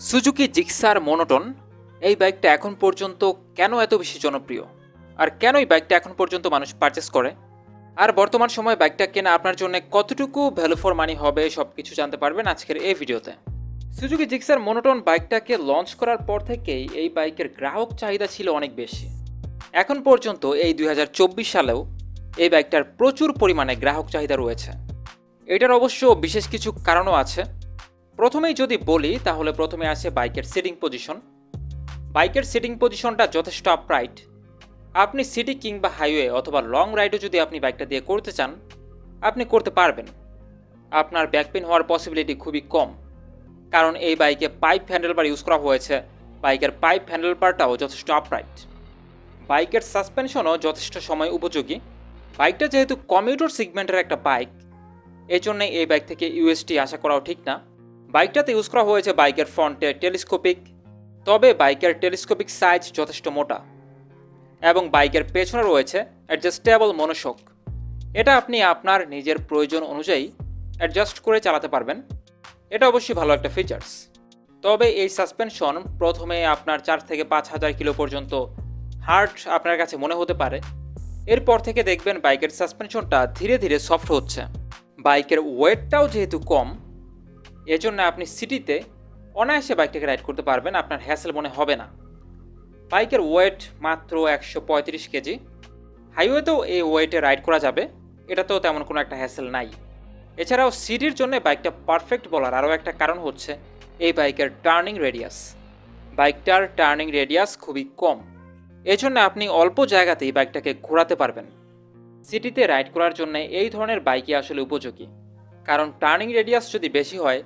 Suzuki Gixxer monotone এই বাইকটা এখন পর্যন্ত কেন এত বেশি জনপ্রিয়? আর কেন এই বাইকটা এখন পর্যন্ত মানুষ পারচেস করে? আর বর্তমান সময়ে বাইকটা কেনা আপনার জন্য কতটুকু ভ্যালু ফর মানি হবে সব কিছু জানতে পারবেন আজকের এই ভিডিওতে। সুজুকি জিক্সার মনোটন বাইকটাকে লঞ্চ করার পর থেকেই এই বাইকের গ্রাহক চাহিদা ছিল অনেক বেশি। এখন পর্যন্ত এই দু হাজার চব্বিশ সালেও এই বাইকটার প্রচুর পরিমাণে গ্রাহক চাহিদা রয়েছে। এটার অবশ্য বিশেষ কিছু কারণও আছে। প্রথমেই যদি বলি, তাহলে প্রথমে আছে বাইকের সিটিং পজিশন। বাইকের সিটিং পজিশনটা যথেষ্ট আপরাইট আপনি সিটি কিংবা হাইওয়ে অথবা লং রাইডও যদি আপনি বাইকটা দিয়ে করতে চান, আপনি করতে পারবেন। আপনার ব্যাকপেন হওয়ার পসিবিলিটি খুবই কম। কারণ এই বাইকে পাইপ হ্যান্ডেলবার ইউজ করা হয়েছে। বাইকের পাইপ হ্যান্ডেলবারটাও যথেষ্ট আপরাইট বাইকের সাসপেনশনও যথেষ্ট সময় উপযোগী। বাইকটা যেহেতু কমিউটার সিগমেন্টের একটা বাইক এই এই বাইক থেকে ইউএসটি আশা করাও ঠিক না। বাইকটাতে ইউজ করা হয়েছে বাইকের ফ্রন্টে টেলিস্কোপিক, তবে বাইকের টেলিস্কোপিক সাইজ যথেষ্ট মোটা এবং বাইকের পেছনে রয়েছে অ্যাডজাস্টেবল মনোশক এটা আপনি আপনার নিজের প্রয়োজন অনুযায়ী অ্যাডজাস্ট করে চালাতে পারবেন। এটা অবশ্যই ভালো একটা ফিচার্স। তবে এই সাসপেনশন প্রথমে আপনার চার থেকে পাঁচ হাজার কিলো পর্যন্ত হার্ড আপনার কাছে মনে হতে পারে। এরপর থেকে দেখবেন বাইকের সাসপেনশনটা ধীরে ধীরে সফট হচ্ছে। বাইকের ওয়েটটাও যেহেতু কম এজন্য আপনি সিটিতে অনায়াসে বাইকটাকে রাইড করতে পারবেন, আপনার হ্যাসেল মনে হবে না। বাইকের ওয়েট মাত্র একশো পঁয়ত্রিশ কেজি। হাইওয়েতেও এই ওয়েটে রাইড করা যাবে, এটাতেও তেমন কোনো একটা হ্যাসেল নাই। এছাড়াও সিটির জন্য বাইকটা পারফেক্ট বলার আরও একটা কারণ হচ্ছে এই বাইকের টার্নিং রেডিয়াস। বাইকটার টার্নিং রেডিয়াস খুবই কম। এজন্য আপনি অল্প জায়গাতেই বাইকটাকে ঘোরাতে পারবেন। সিটিতে রাইড করার জন্য এই ধরনের বাইকই আসলে উপযোগী। কারণ টার্নিং রেডিয়াস যদি বেশি হয়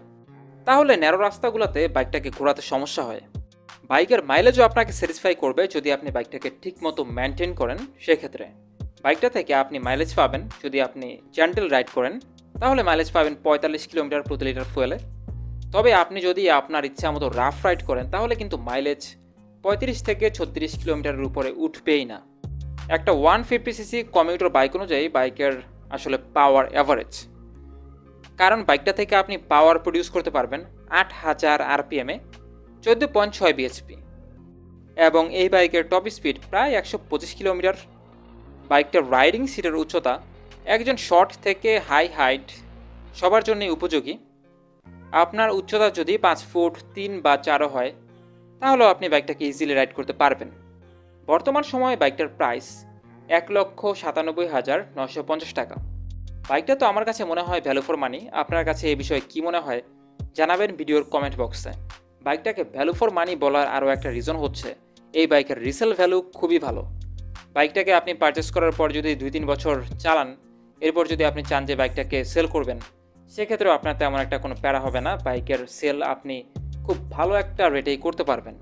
তাহলে ন্যারো রাস্তাগুলোতে বাইকটাকে ঘোরাতে সমস্যা হয়। বাইকের মাইলেজও আপনাকে স্যাটিসফাই করবে যদি আপনি বাইকটাকে ঠিকমতো মেনটেন করেন সেক্ষেত্রে। বাইকটা থেকে আপনি মাইলেজ পাবেন যদি আপনি জেন্টেল রাইড করেন, তাহলে মাইলেজ পাবেন পঁয়তাল্লিশ কিলোমিটার প্রতি লিটার ফুয়েলে তবে আপনি যদি আপনার ইচ্ছা মতো রাফ রাইড করেন, তাহলে কিন্তু মাইলেজ পঁয়ত্রিশ থেকে ছত্রিশ কিলোমিটারের উপরে উঠবেই না। একটা one fifty CC commuter bike অনুযায়ী বাইকের আসলে পাওয়ার অ্যাভারেজ কারণ বাইকটা থেকে আপনি পাওয়ার প্রডিউস করতে পারবেন আট হাজার আরপিএমে চোদ্দ পয়েন্ট ছয় বিএসপি এবং এই বাইকের টপ স্পিড প্রায় একশো পঁচিশ কিলোমিটার। বাইকটার রাইডিং সিটের উচ্চতা একজন শর্ট থেকে হাই হাইট সবার জন্যই উপযোগী। আপনার উচ্চতা যদি পাঁচ ফুট তিন বা চারও হয়, তাহলেও আপনি বাইকটাকে ইজিলি রাইড করতে পারবেন। বর্তমান সময়ে বাইকটার প্রাইস এক লক্ষ সাতানব্বই হাজার নশো পঞ্চাশ টাকা। বাইকটা তো আমার কাছে মনে হয় ভ্যালু ফর মানি আপনার কাছে এ বিষয়ে কী মনে হয়? জানাবেন ভিডিওর কমেন্ট বক্সে বাইকটাকে ভ্যালু ফর মানি বলার আরও একটা রিজন হচ্ছে, এই বাইকের রিসেল ভ্যালু খুবই ভালো। বাইকটাকে আপনি পারচেস করার পর যদি দুই তিন বছর চালান, এরপর যদি আপনি চান যে বাইকটাকে সেল করবেন, সেক্ষেত্রেও আপনার তেমন একটা কোনো প্যারা হবে না। বাইকের সেল আপনি খুব ভালো একটা রেটেই করতে পারবেন।